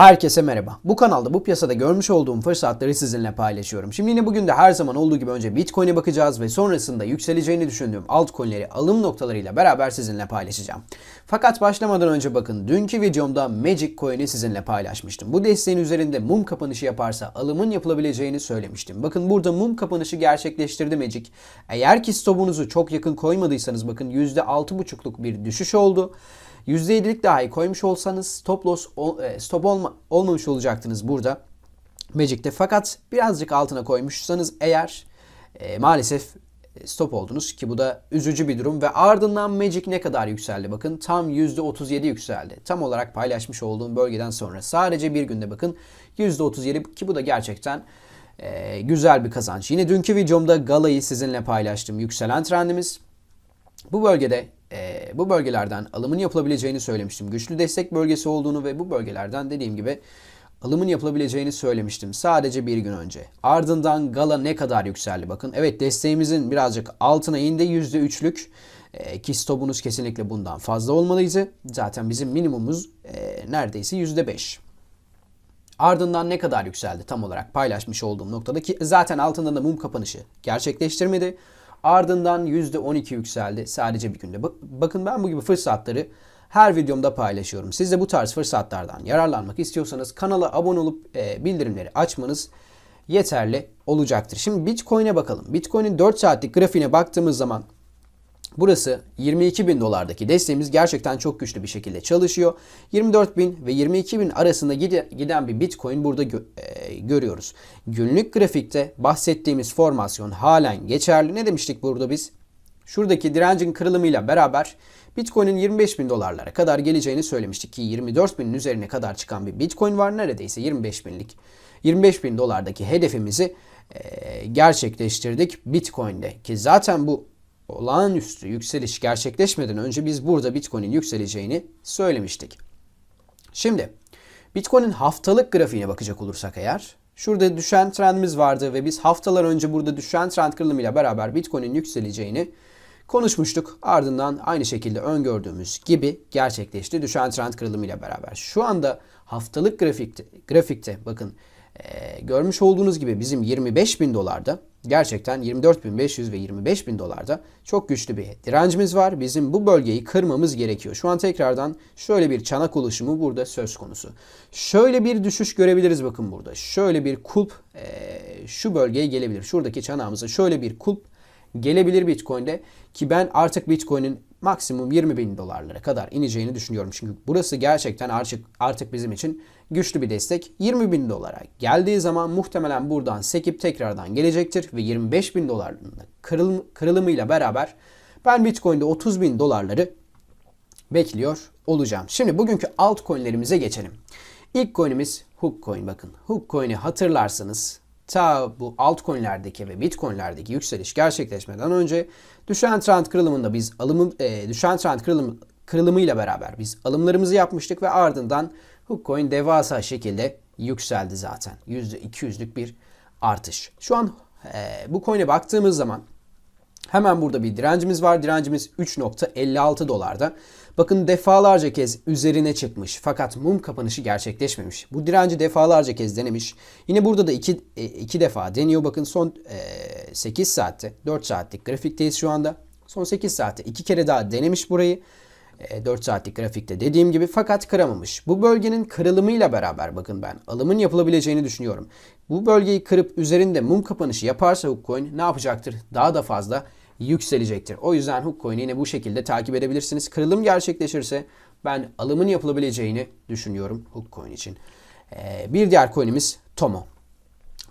Herkese merhaba. Bu kanalda bu piyasada görmüş olduğum fırsatları sizinle paylaşıyorum. Şimdi yine bugün de her zaman olduğu gibi önce Bitcoin'e bakacağız ve sonrasında yükseleceğini düşündüğüm altcoin'leri alım noktalarıyla beraber sizinle paylaşacağım. Fakat başlamadan önce bakın dünkü videomda Magic Coin'i sizinle paylaşmıştım. Bu desteğin üzerinde mum kapanışı yaparsa alımın yapılabileceğini söylemiştim. Bakın burada mum kapanışı gerçekleştirdi Magic. Eğer ki stopunuzu çok yakın koymadıysanız bakın %6,5'luk bir düşüş oldu. %7'lik dahi koymuş olsanız stop loss e, stop olma, olmamış olacaktınız burada Magic'te. Fakat birazcık altına koymuşsanız eğer e, maalesef stop oldunuz ki bu da üzücü bir durum ve ardından Magic ne kadar yükseldi bakın tam %37 yükseldi. Tam olarak paylaşmış olduğum bölgeden sonra sadece bir günde bakın %37 ki bu da gerçekten e, güzel bir kazanç. Yine dünkü videomda Gala'yı sizinle paylaştım. Yükselen trendimiz bu bölgede e, bu bölgelerden alımın yapılabileceğini söylemiştim. Güçlü destek bölgesi olduğunu ve bu bölgelerden dediğim gibi alımın yapılabileceğini söylemiştim sadece bir gün önce. Ardından Gala ne kadar yükseldi bakın. Evet desteğimizin birazcık altına indi %3'lük e, ki stopunuz kesinlikle bundan fazla olmalıydı. Zaten bizim minimumumuz e, neredeyse %5. Ardından ne kadar yükseldi tam olarak paylaşmış olduğum noktada ki zaten altında da mum kapanışı gerçekleştirmedi. Ardından %12 yükseldi sadece bir günde. Bakın ben bu gibi fırsatları her videomda paylaşıyorum. Siz de bu tarz fırsatlardan yararlanmak istiyorsanız kanala abone olup e, bildirimleri açmanız yeterli olacaktır. Şimdi Bitcoin'e bakalım. Bitcoin'in 4 saatlik grafiğine baktığımız zaman Burası 22 bin dolardaki desteğimiz gerçekten çok güçlü bir şekilde çalışıyor. 24 bin ve 22 bin arasında giden bir Bitcoin burada gö e görüyoruz. Günlük grafikte bahsettiğimiz formasyon halen geçerli. Ne demiştik burada biz? Şuradaki direncin kırılımıyla beraber Bitcoin'in 25 bin dolarlara kadar geleceğini söylemiştik ki 24 binin üzerine kadar çıkan bir Bitcoin var. Neredeyse 25 binlik 25 bin dolardaki hedefimizi e, gerçekleştirdik Bitcoin'de ki zaten bu olağanüstü yükseliş gerçekleşmeden önce biz burada Bitcoin'in yükseleceğini söylemiştik. Şimdi Bitcoin'in haftalık grafiğine bakacak olursak eğer şurada düşen trendimiz vardı ve biz haftalar önce burada düşen trend kırılımıyla beraber Bitcoin'in yükseleceğini konuşmuştuk. Ardından aynı şekilde öngördüğümüz gibi gerçekleşti düşen trend kırılımıyla beraber. Şu anda haftalık grafikte, grafikte bakın e, görmüş olduğunuz gibi bizim 25 bin dolarda gerçekten 24.500 ve 25.000 dolarda çok güçlü bir direncimiz var. Bizim bu bölgeyi kırmamız gerekiyor. Şu an tekrardan şöyle bir çanak oluşumu burada söz konusu. Şöyle bir düşüş görebiliriz bakın burada. Şöyle bir kulp e, şu bölgeye gelebilir. Şuradaki çanağımıza şöyle bir kulp gelebilir Bitcoin'de ki ben artık Bitcoin'in maksimum 20 bin dolarlara kadar ineceğini düşünüyorum. Çünkü burası gerçekten artık, artık bizim için güçlü bir destek. 20 bin dolara geldiği zaman muhtemelen buradan sekip tekrardan gelecektir ve 25 bin dolarının kırılım, kırılımıyla beraber ben Bitcoin'de 30 bin dolarları bekliyor olacağım. Şimdi bugünkü altcoin'lerimize geçelim. İlk coin'imiz Hookcoin bakın. Hookcoin'i hatırlarsanız ta bu altcoin'lerdeki ve bitcoin'lerdeki yükseliş gerçekleşmeden önce düşen trend kırılımında biz alımı e, düşen trend kırılımı kırılımıyla beraber biz alımlarımızı yapmıştık ve ardından Hookcoin devasa şekilde yükseldi zaten. %200'lük bir artış. Şu an e, bu coin'e baktığımız zaman hemen burada bir direncimiz var. Direncimiz 3.56 dolarda. Bakın defalarca kez üzerine çıkmış fakat mum kapanışı gerçekleşmemiş. Bu direnci defalarca kez denemiş. Yine burada da iki, e, iki defa deniyor. Bakın son e, 8 saatte 4 saatlik grafikteyiz şu anda. Son 8 saatte iki kere daha denemiş burayı. 4 e, saatlik grafikte dediğim gibi fakat kıramamış. Bu bölgenin kırılımıyla beraber bakın ben alımın yapılabileceğini düşünüyorum. Bu bölgeyi kırıp üzerinde mum kapanışı yaparsa Hookcoin ne yapacaktır? Daha da fazla yükselecektir. O yüzden Hookcoin'i yine bu şekilde takip edebilirsiniz. Kırılım gerçekleşirse ben alımın yapılabileceğini düşünüyorum Hookcoin için. Ee, bir diğer coin'imiz Tomo.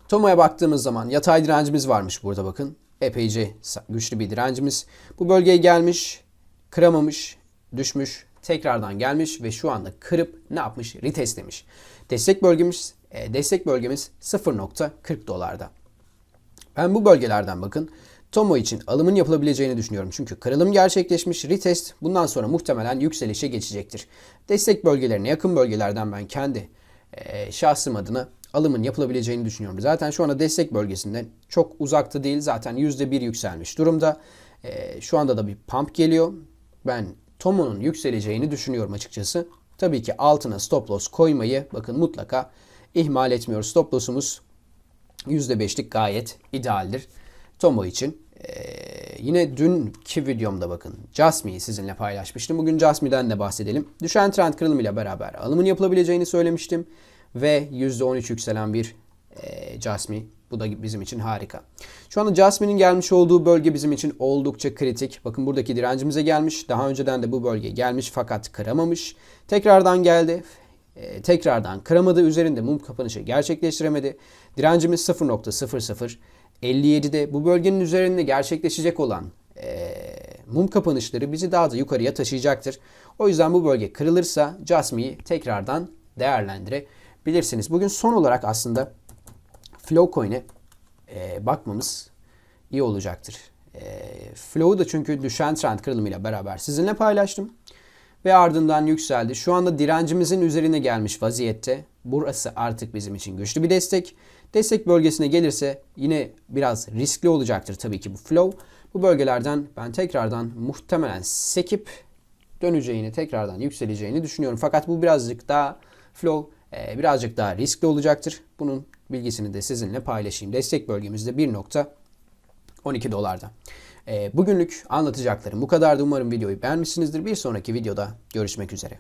Tomo'ya baktığımız zaman yatay direncimiz varmış burada bakın. Epeyce güçlü bir direncimiz. Bu bölgeye gelmiş, kıramamış, düşmüş, tekrardan gelmiş ve şu anda kırıp ne yapmış? Retestlemiş. Destek bölgemiz e, destek bölgemiz 0.40 dolarda. Ben bu bölgelerden bakın Tomo için alımın yapılabileceğini düşünüyorum. Çünkü kırılım gerçekleşmiş, retest bundan sonra muhtemelen yükselişe geçecektir. Destek bölgelerine yakın bölgelerden ben kendi e, şahsım adına alımın yapılabileceğini düşünüyorum. Zaten şu anda destek bölgesinden çok uzakta değil. Zaten %1 yükselmiş durumda. E, şu anda da bir pump geliyor. Ben Tomo'nun yükseleceğini düşünüyorum açıkçası. tabii ki altına stop loss koymayı bakın mutlaka ihmal etmiyoruz. Stop loss'umuz %5'lik gayet idealdir. Tomo için. Ee, yine dünkü videomda bakın Jasmi'yi sizinle paylaşmıştım. Bugün Jasmi'den de bahsedelim. Düşen trend kırılımıyla beraber alımın yapılabileceğini söylemiştim. Ve %13 yükselen bir e, Jasmi. Bu da bizim için harika. Şu anda Jasmine'in gelmiş olduğu bölge bizim için oldukça kritik. Bakın buradaki direncimize gelmiş. Daha önceden de bu bölgeye gelmiş fakat kıramamış. Tekrardan geldi. E, tekrardan kıramadı. Üzerinde mum kapanışı gerçekleştiremedi. Direncimiz 0.0057'de bu bölgenin üzerinde gerçekleşecek olan e, mum kapanışları bizi daha da yukarıya taşıyacaktır. O yüzden bu bölge kırılırsa Jasmi'yi tekrardan değerlendirebilirsiniz. Bugün son olarak aslında Flowcoin'e e, bakmamız iyi olacaktır. E, Flow'u da çünkü düşen trend kırılımıyla beraber sizinle paylaştım. Ve ardından yükseldi. Şu anda direncimizin üzerine gelmiş vaziyette. Burası artık bizim için güçlü bir destek. Destek bölgesine gelirse yine biraz riskli olacaktır tabii ki bu flow. Bu bölgelerden ben tekrardan muhtemelen sekip döneceğini, tekrardan yükseleceğini düşünüyorum. Fakat bu birazcık daha flow e, birazcık daha riskli olacaktır. Bunun bilgisini de sizinle paylaşayım. Destek bölgemizde 1.12 dolarda. E, bugünlük anlatacaklarım bu kadardı. Umarım videoyu beğenmişsinizdir. Bir sonraki videoda görüşmek üzere.